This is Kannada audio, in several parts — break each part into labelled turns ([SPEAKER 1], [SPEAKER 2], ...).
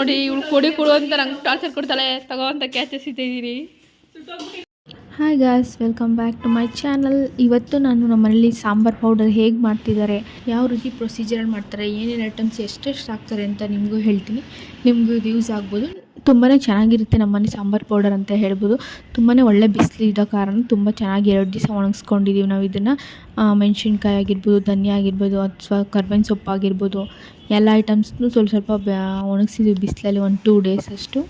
[SPEAKER 1] ನೋಡಿ ಇವಳು ಕೊಡಿ ಕೊಡು ಅಂತ ನಂಗೆ ಟಾರ್ಚರ್ ಕೊಡ್ತಾಳೆ. ತಗೋ ಅಂತ ಕ್ಯಾಚಸ್ ಇದ್ದೀರಿ
[SPEAKER 2] hi guys welcome back to my channel ಇವತ್ತು ನಾನು ನಮ್ಮಲ್ಲಿ ಸಾಂಬಾರ್ ಪೌಡರ್ ಹೇಗೆ ಮಾಡ್ತಿದ್ದಾರೆ, ಯಾವ ರೀತಿ ಪ್ರೊಸೀಜರಲ್ಲಿ ಮಾಡ್ತಾರೆ, ಏನೇನು ಐಟಮ್ಸ್ ಎಷ್ಟೆಷ್ಟು ಹಾಕ್ತಾರೆ ಅಂತ ನಿಮಗೂ ಹೇಳ್ತೀನಿ. ನಿಮಗೂ ಇದು ಯೂಸ್ ಆಗ್ಬೋದು. ತುಂಬಾ ಚೆನ್ನಾಗಿರುತ್ತೆ ನಮ್ಮನೆ ಸಾಂಬಾರ್ ಪೌಡರ್ ಅಂತ ಹೇಳ್ಬೋದು. ತುಂಬಾ ಒಳ್ಳೆ ಬಿಸಿಲಿದ್ದ ಕಾರಣ ತುಂಬ ಚೆನ್ನಾಗಿ ಎರಡು ದಿವಸ ಒಣಗಿಸ್ಕೊಂಡಿದ್ದೀವಿ ನಾವು ಇದನ್ನು. ಮೆಣಸಿನ್ಕಾಯಿ ಆಗಿರ್ಬೋದು, ಧನಿಯಾ ಆಗಿರ್ಬೋದು, ಅಥವಾ ಕರ್ಬೇವಿನ ಸೊಪ್ಪು ಆಗಿರ್ಬೋದು. ಎಲ್ಲ ಐಟಮ್ಸ್ನು ಸ್ವಲ್ಪ ಸ್ವಲ್ಪ ಬ್ಯಾ ಒಣಗಿಸಿದ್ವಿ ಬಿಸಿಲಲ್ಲಿ ಒಂದು ಟೂ ಡೇಸ್ ಅಷ್ಟು.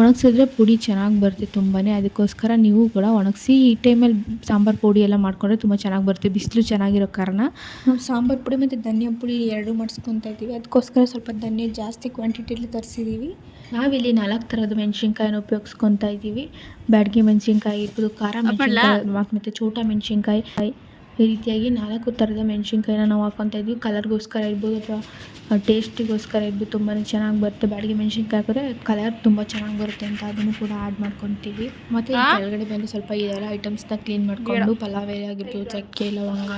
[SPEAKER 2] ಒಣಗಿಸಿದ್ರೆ ಪುಡಿ ಚೆನ್ನಾಗಿ ಬರುತ್ತೆ ತುಂಬಾ ಅದಕ್ಕೋಸ್ಕರ ನೀವು ಕೂಡ ಒಣಗಿಸಿ ಈ ಟೈಮಲ್ಲಿ ಸಾಂಬಾರು ಪುಡಿ ಎಲ್ಲ ಮಾಡಿಕೊಂಡ್ರೆ ತುಂಬ ಚೆನ್ನಾಗಿ ಬರುತ್ತೆ ಬಿಸಿಲು ಚೆನ್ನಾಗಿರೋ ಕಾರಣ. ನಾವು ಸಾಂಬಾರು ಪುಡಿ ಮತ್ತು ಧನಿಯಾ ಪುಡಿ ಎರಡೂ ಮಾಡಿಸ್ಕೊತಾ ಇದ್ದೀವಿ. ಅದಕ್ಕೋಸ್ಕರ ಸ್ವಲ್ಪ ಧನಿಯ ಜಾಸ್ತಿ ಕ್ವಾಂಟಿಟಿಲಿ ತರಿಸಿದ್ದೀವಿ ನಾವಿಲ್ಲಿ ನಾಲ್ಕು ಥರದ ಮೆಣಸಿನ್ಕಾಯಿನ ಉಪಯೋಗಿಸ್ಕೊತಾ ಇದ್ದೀವಿ. ಬ್ಯಾಡ್ಗೆ ಮೆಣಸಿನ್ಕಾಯಿ ಇರ್ಬೋದು ಖಾರ ಮೆಣಸಿನ್ಕಾಯಿ ಮತ್ತು ಚೋಟ ಮೆಣಸಿನ್ಕಾಯಿ. ಈ ರೀತಿಯಾಗಿ ನಾಲ್ಕು ಥರದ ಮೆಣಸಿನ್ಕಾಯಿನ ನಾವು ಹಾಕ್ಕೊತಾ ಇದ್ವಿ. ಕಲರ್ಗೋಸ್ಕರ ಇರ್ಬೋದು ಅಥವಾ ಟೇಸ್ಟಿಗೋಸ್ಕರ ಇರ್ಬೋದು ತುಂಬಾ ಚೆನ್ನಾಗಿ ಬರುತ್ತೆ. ಬಾಡಿಗೆ ಮೆಣಸಿನ್ಕಾಯಿ ಹಾಕಿದ್ರೆ ಕಲರ್ ತುಂಬ ಚೆನ್ನಾಗಿ ಬರುತ್ತೆ ಅಂತ ಅದನ್ನು ಕೂಡ ಆ್ಯಡ್ ಮಾಡ್ಕೊತೀವಿ. ಮತ್ತು ಕೆಳಗಡೆ ಬಂದು ಸ್ವಲ್ಪ ಇದೆಲ್ಲ ಐಟಮ್ಸ್ನ ಕ್ಲೀನ್ ಮಾಡಿಕೊಂಡು ಪಲಾವ್ ಎಲೆ ಆಗಿರ್ಬೋದು ಚಕ್ಕೆ ಲವಂಗ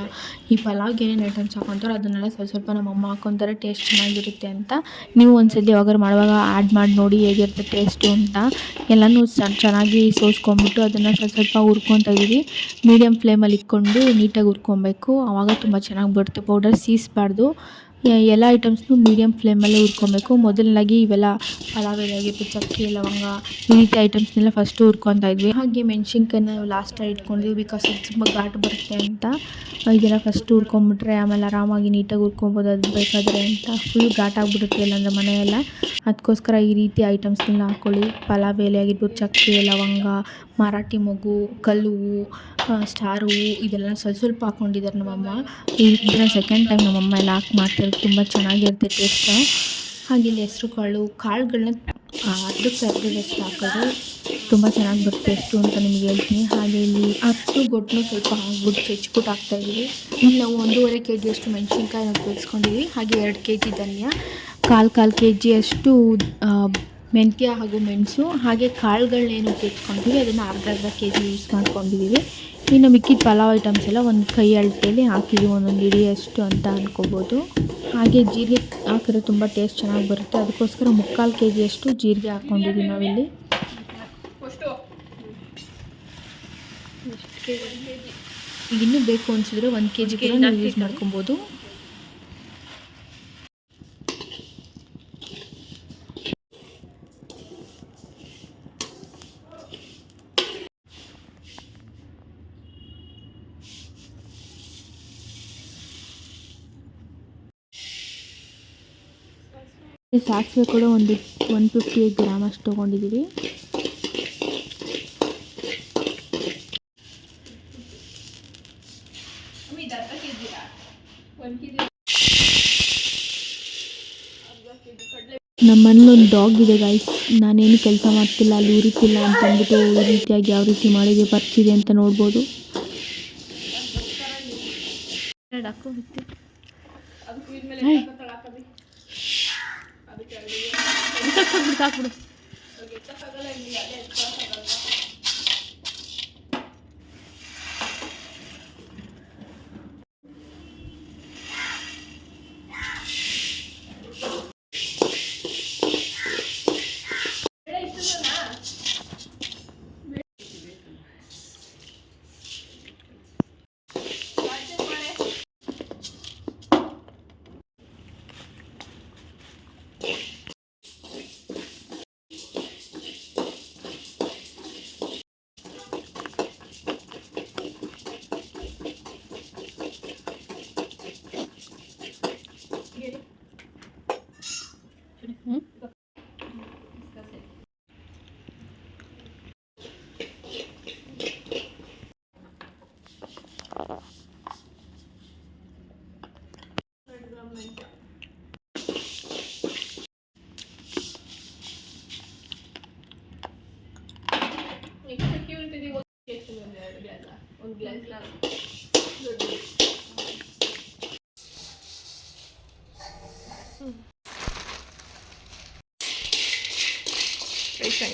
[SPEAKER 2] ಈ ಪಲಾವ್ಗೆ ಏನೇನು ಐಟಮ್ಸ್ ಹಾಕೊತಾರೋ ಅದನ್ನೆಲ್ಲ ಸ್ವಲ್ಪ ಸ್ವಲ್ಪ ನಮ್ಮ ಅಮ್ಮ ಹಾಕೊತಾರೆ. ಟೇಸ್ಟ್ ಚೆನ್ನಾಗಿರುತ್ತೆ ಅಂತ. ನೀವು ಒಂದ್ಸಲಿ ಯಾವಾಗ ಮಾಡುವಾಗ ಆ್ಯಡ್ ಮಾಡಿ ನೋಡಿ ಹೇಗಿರುತ್ತೆ ಟೇಸ್ಟು ಅಂತ. ಎಲ್ಲನೂ ಚೆನ್ನಾಗಿ ಸೋಸ್ಕೊಂಬಿಟ್ಟು ಅದನ್ನು ಸ್ವಲ್ಪ ಸ್ವಲ್ಪ ಹುರ್ಕೊತಾ ಇದ್ದೀವಿ ಮೀಡಿಯಮ್ ಫ್ಲೇಮಲ್ಲಿ ಇಟ್ಕೊಂಡು ನೀಟಾಗಿ ಹುರ್ಕೊಬೇಕು ಆವಾಗ ತುಂಬ ಚೆನ್ನಾಗಿ ಬರುತ್ತೆ. ಪೌಡರ್ ಸೀಸಬಾರ್ದು. ಎಲ್ಲ ಐಟಮ್ಸ್ನು ಮೀಡಿಯಮ್ ಫ್ಲೇಮಲ್ಲೇ ಹುರ್ಕೊಬೇಕು ಮೊದಲನಾಗಿ ಇವೆಲ್ಲ ಪಲಾವ್ ಆಗಿರ್ಬೋದು ಚಕ್ಕೆ, ಲವಂಗ, ಈ ರೀತಿ ಐಟಮ್ಸ್ನೆಲ್ಲ ಫಸ್ಟು ಹುರ್ಕೊತಾ ಇದ್ವಿ. ಹಾಗೆ ಮೆಣಸಿನ್ಕಾಯಿನ ಲಾಸ್ಟಲ್ಲಿ ಇಟ್ಕೊಂಡಿದ್ವಿ ಬಿಕಾಸ್ ಅದು ತುಂಬ ಘಾಟ್ ಬರುತ್ತೆ ಅಂತ. ಇದೆಲ್ಲ ಫಸ್ಟ್ ಹುರ್ಕೊಂಬಿಟ್ರೆ ಆಮೇಲೆ ಆರಾಮಾಗಿ ನೀಟಾಗಿ ಹುರ್ಕೊಬೋದು ಅದು ಬೇಕಾದರೆ ಅಂತ. ಫುಲ್ ಘಾಟ್ ಆಗಿಬಿಡುತ್ತೆ ಇಲ್ಲಾಂದರೆ ಮನೆಯೆಲ್ಲ. ಅದಕ್ಕೋಸ್ಕರ ಈ ರೀತಿ ಐಟಮ್ಸ್ನೆಲ್ಲ ಹಾಕ್ಕೊಳ್ಳಿ ಪಲಾವ್ ಎಲೆ ಆಗಿರ್ಬೋದು ಚಕ್ಕೆ, ಲವಂಗ ಮರಾಠಿ ಮೊಗ್ಗು ಕಲ್ಲು ಸ್ಟಾರ್ ಹೂವು ಇದೆಲ್ಲ ಸ್ವಲ್ಪ ಸ್ವಲ್ಪ ಹಾಕ್ಕೊಂಡಿದ್ದಾರೆ ನಮ್ಮಮ್ಮ. ಇದನ್ನ ಸೆಕೆಂಡ್ ಟೈಮ್ ನಮ್ಮಮ್ಮ ಎಲ್ಲ ಹಾಕಿ ಮಾಡ್ತಾರೆ ತುಂಬ ಚೆನ್ನಾಗಿರುತ್ತೆ ಟೇಸ್ಟ್ ಹಾಗೆ ಇಲ್ಲಿ ಹೆಸ್ರು ಕಾಳು ಕಾಳುಗಳನ್ನ ಅದಕ್ಕೆ ಅರ್ಧದಷ್ಟು ಹಾಕೋದು ತುಂಬ ಚೆನ್ನಾಗಿ ಬರುತ್ತೆ ಎಷ್ಟು ಅಂತ ನಿಮ್ಗೆ ಹೇಳ್ತೀನಿ. ಹಾಗೆ ಇಲ್ಲಿ ಹತ್ತು ಗೊಟ್ಟನು ಸ್ವಲ್ಪ ಹಾಕ್ಬಿಟ್ಟು ಹೆಚ್ಚಿಬಿಟ್ಟು ಹಾಕ್ತಾಯಿದ್ದೀವಿ ಇಲ್ಲಿ ನಾವು ಒಂದೂವರೆ ಕೆ ಜಿಯಷ್ಟು ಮೆಣಸಿನ್ಕಾಯಿನ ಉಪಯೋಗಿಸ್ಕೊಂಡಿದ್ದೀವಿ ಹಾಗೆ ಎರಡು ಕೆ ಜಿ ಧನಿಯಾ. ಕಾಲು ಕಾಲು ಕೆ ಜಿಯಷ್ಟು ಮೆಂತ್ಯ ಹಾಗೂ ಮೆಣಸು ಹಾಗೆ ಕಾಳುಗಳನ್ನೇನು ಕೆಚ್ಕೊಂಡಿವಿ ಅದನ್ನು ಅರ್ಧ ಅರ್ಧ ಕೆ ಜಿ ಯೂಸ್ ಮಾಡ್ಕೊಂಡಿದ್ದೀವಿ ಇನ್ನು ಮಿಕ್ಕಿದ ಪಲಾವ್ ಐಟಮ್ಸ್ ಎಲ್ಲ ಒಂದು ಕೈ ಅಳತೆಯಲ್ಲಿ ಹಾಕಿದ್ದೀವಿ ಒಂದೊಂದು ಇಡಿಯಷ್ಟು ಅಂತ ಅಂದ್ಕೋಬೋದು ಹಾಗೆ ಜೀರಿಗೆ ಹಾಕಿದ್ರೆ ತುಂಬ ಟೇಸ್ಟ್ ಚೆನ್ನಾಗಿ ಬರುತ್ತೆ. ಅದಕ್ಕೋಸ್ಕರ ಮುಕ್ಕಾಲು ಕೆ ಜಿಯಷ್ಟು ಜೀರಿಗೆ ಹಾಕ್ಕೊಂಡಿದ್ದೀವಿ ನಾವಿಲ್ಲಿ. ಈಗ ಇನ್ನೂ ಬೇಕು ಅನಿಸಿದ್ರೆ ಒಂದು ಕೆ ಜಿ ಕೂಡ ನೀವು ಯೂಸ್ ಮಾಡ್ಕೊಬೋದು. ಸಾಸಿವೆ ಕೂಡ ಒಂದು ಒನ್ ಫಿಫ್ಟಿ ಏಟ್ ಗ್ರಾಮ್ ಅಷ್ಟು ತೊಗೊಂಡಿದ್ದೀವಿ ನಮ್ಮ ಮನೇಲಿ ಒಂದು ಡಾಗ್ ಇದೆ ಗಾಯ್ಸ್ ನಾನೇನು ಕೆಲಸ ಮಾಡ್ತಿಲ್ಲ ಅಲ್ಲಿ ಉರಿತಿಲ್ಲ ಅಂತ ಅಂದ್ಬಿಟ್ಟು ಈ ರೀತಿಯಾಗಿ ಯಾವ ರೀತಿ ಮಾಡಿದೆ ಬರ್ತಿದೆ ಅಂತ ನೋಡ್ಬೋದು.
[SPEAKER 1] ಹಾಕ್ಬಿಡು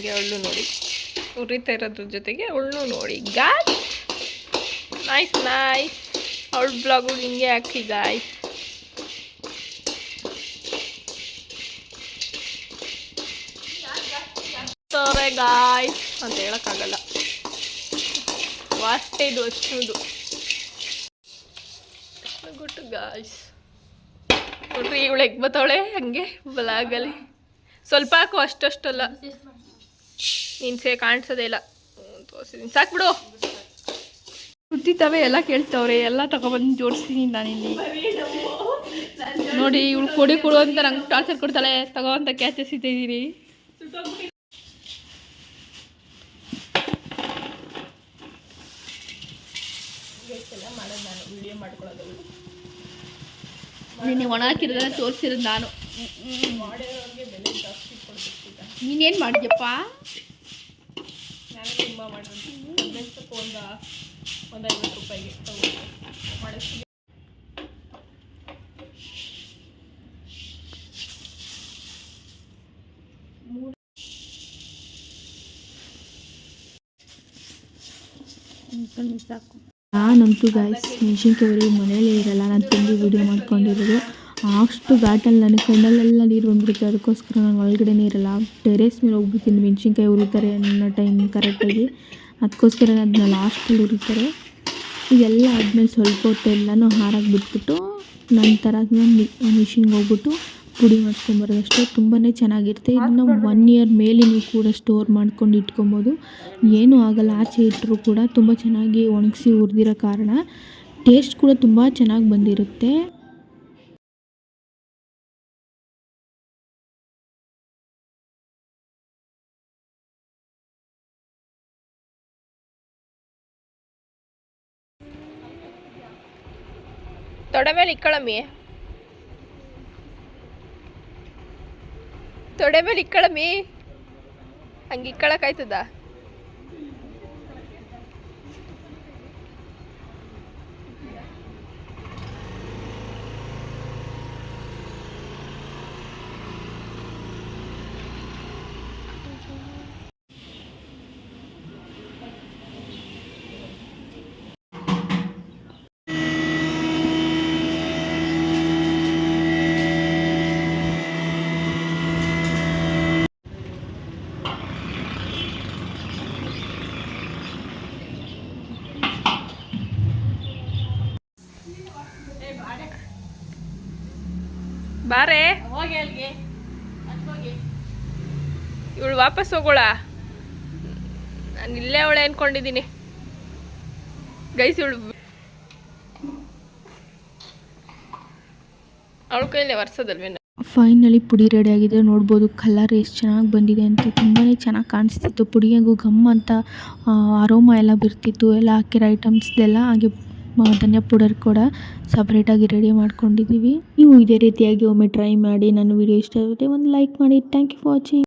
[SPEAKER 1] ಗೈಸ್ ಅವಳು ನೋಡಿ. ಉರಿತಾ ಇರೋದ್ರ ಜೊತೆಗೆ ಅವಳನ್ನೂ ನೋಡಿ. ಗಾಯ್ ನೈಸ್ ನೈಸ್ ಅವಳ ಬ್ಲಾಗು ಹಿಂಗೆ ಹಾಕಿ ಗಾಯ್ ಮಾಡ್ತವ್ರೆ ಗಾಯ್ ಅಂತ ಹೇಳೋಕ್ಕಾಗಲ್ಲ. ವಾಸ್ತೆ ಇದು, ಅಷ್ಟುದು. ಗುಟ್ಟು ಗಾಯ್ಸ್ ನೋಡ್ರಿ, ಇವಳು ಹೆಗ್ ಬತ್ತವಳೆ? ಹಂಗೆ ಬಲಾಗಲಿ ಸ್ವಲ್ಪ ಹಾಕು, ಅಷ್ಟಷ್ಟಲ್ಲ. ನೀನು ಸೇ ಕಾಣಿಸೋದೇ ಇಲ್ಲ. ತೋರ್ಸಿದೀನಿ. ಸಾಕ್ಬಿಡು
[SPEAKER 2] ಹುಟ್ಟಿತವೆ ಎಲ್ಲ ಕೇಳ್ತಾವ್ರೆ, ಎಲ್ಲ ತಗೊಬಂದು ಜೋಡಿಸ್ತೀನಿ ನಾನಿಲ್ಲಿ ನೋಡಿ, ಇವಳು ಕೊಡಿ ಕೊಡು ಅಂತ ನಂಗೆ ಟಾರ್ಚರ್ ಕೊಡ್ತಾಳೆ. ತಗೋ ಅಂತ ಕ್ಯಾಚಸ್ ಇದ್ದೀರಿ ನಿನ್ನೆ ಒಣ ಹಾಕಿರೋದನ್ನ ತೋರಿಸಿರೋದು ನಾನು. ನೀನೇನು ಮಾಡಿದ್ಯಪ್ಪ?
[SPEAKER 1] ನಾನು ತುಂಬ ಮಾಡಿರೋದು ಹದಿನೆಂಟಕ್ಕೆ ಒಂದು ಒಂದು ಐವತ್ತು ರೂಪಾಯಿಗೆ ತಗೊಂಡು. ಮಾಡಿಸ್ತೀನಿ.
[SPEAKER 2] ನಾನಂತೂ ಗಾಯ್ಸ್ ಮೆಣಸಿನ್ಕಾಯಿ ಮನೇಲೇ ಇರಲ್ಲ. ನಾನು ತಂದು ವೀಡಿಯೋ ಮಾಡ್ಕೊಂಡಿರೋದು. ಅಷ್ಟು ಘಾಟಲ್ಲಿ ನನಗೆ ಕಣ್ಣಲ್ಲೆಲ್ಲ ನೀರು ಬಂದ್ಬಿಡುತ್ತೆ. ಅದಕ್ಕೋಸ್ಕರ ನಾನು ಒಳಗಡೆನೇ ಇರಲ್ಲ ಟೆರೇಸ್ ಮೇಲೆ ಹೋಗ್ಬಿಡ್ತೀನಿ. ಮೆಣಸಿನ್ಕಾಯಿ ಉರಿತಾರೆ ಅನ್ನೋ ಟೈಮ್ ಕರೆಕ್ಟಾಗಿ ಅದಕ್ಕೋಸ್ಕರ ಅದನ್ನ ಲಾಸ್ಟಲ್ಲಿ ಉರಿತಾರೆ. ಇದೆಲ್ಲ ಆದಮೇಲೆ ಸ್ವಲ್ಪ ಹೊತ್ತು ಎಲ್ಲನೂ ಹಾರಾಗಿ ಬಿಟ್ಬಿಟ್ಟು ನಂತರ ಅದನ್ನ ಮಿಷಿನ್ಗೆ ಹೋಗ್ಬಿಟ್ಟು ಪುಡಿ ಮಾಡ್ಕೊಂಬರೋದಷ್ಟೇ ತುಂಬಾ ಚೆನ್ನಾಗಿರುತ್ತೆ. ಇದನ್ನು ಒನ್ ಇಯರ್ ಮೇಲೆ ನೀವು ಕೂಡ ಸ್ಟೋರ್ ಮಾಡ್ಕೊಂಡು ಇಟ್ಕೊಬೋದು. ಏನೂ ಆಗಲ್ಲ. ಆಚೆ ಇಟ್ಟರು ಕೂಡ ತುಂಬ ಚೆನ್ನಾಗಿ ಒಣಗಿಸಿ ಹುರಿದಿರೋ ಕಾರಣ. ಟೇಸ್ಟ್ ಕೂಡ ತುಂಬ ಚೆನ್ನಾಗಿ ಬಂದಿರುತ್ತೆ.
[SPEAKER 1] ತೊಡೆ ಮೇಲೆ ಇಕ್ಕಳಮ್ಮಿ ತೊಡೆ ಮೇಲೆ ಇಕ್ಕಳಮ್ಮಿ ಹಂಗೆ ಇಕ್ಕಳಕ್ಕಾಯ್ತದ ಬಾರೆ. ಇವಳು ವಾಪಸ್ ಹೋಗೋಳ? ನಾನು ಇಲ್ಲೇ ಅವಳೆ ಅನ್ಕೊಂಡಿದ್ದೀನಿ. ಗೈಸ್ ಇವಳು ಅವಳ ಕೈಲೇ ವರ್ಷದಲ್ವೇನ.
[SPEAKER 2] ಫೈನಲಿ ಪುಡಿ ರೆಡಿ ಆಗಿದೆ. ನೋಡ್ಬೋದು ಕಲರ್ ಎಷ್ಟು ಚೆನ್ನಾಗಿ ಬಂದಿದೆ ಅಂತ. ತುಂಬಾ ಚೆನ್ನಾಗಿ ಕಾಣಿಸ್ತಿತ್ತು. ಪುಡಿಯಾಗೂ ಗಮ್ ಅಂತ ಅರೋಮ ಎಲ್ಲ ಬಿರ್ತಿತ್ತು. ಎಲ್ಲ ಹಾಕಿರೋ ಐಟಮ್ಸ್ದೆಲ್ಲ ಹಾಗೆ ಧನಿಯಾ ಪುಡರ್ ಕೂಡ ಸಪ್ರೇಟಾಗಿ ರೆಡಿ ಮಾಡ್ಕೊಂಡಿದ್ದೀವಿ. ನೀವು ಇದೇ ರೀತಿಯಾಗಿ ಒಮ್ಮೆ ಟ್ರೈ ಮಾಡಿ, ನನ್ನ ವಿಡಿಯೋ ಇಷ್ಟ ಆಗುತ್ತೆ ಒಂದು ಲೈಕ್ ಮಾಡಿ. Thank you for watching